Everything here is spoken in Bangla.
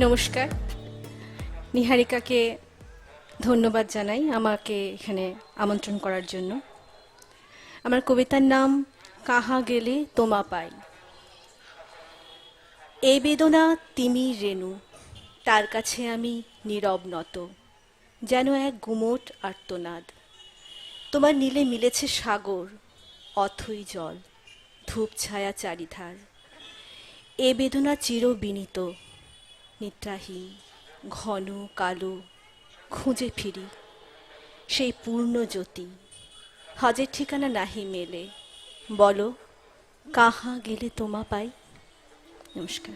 নমস্কার। নিহারিকাকে ধন্যবাদ জানাই আমাকে এখানে আমন্ত্রণ করার জন্য। আমার কবিতার নাম, কাহা গেলে তোমা পাই? এ বেদনা তিমি রেণু, তার কাছে আমি নীরব নত, যেন এক গুমোট আর্তনাদ। তোমার নীলে মিলেছে সাগর, অথই জল, ধূপ ছায়া চারিধার। এ বেদনা চির বিনীত নিদ্রাহীন, ঘন, কালো, খুঁজে ফিরি। সেই পূর্ণ জ্যোতি, হাজের ঠিকানা নাহি মেলে। বলো, কাহা গেলে তোমা পাই? নমস্কার।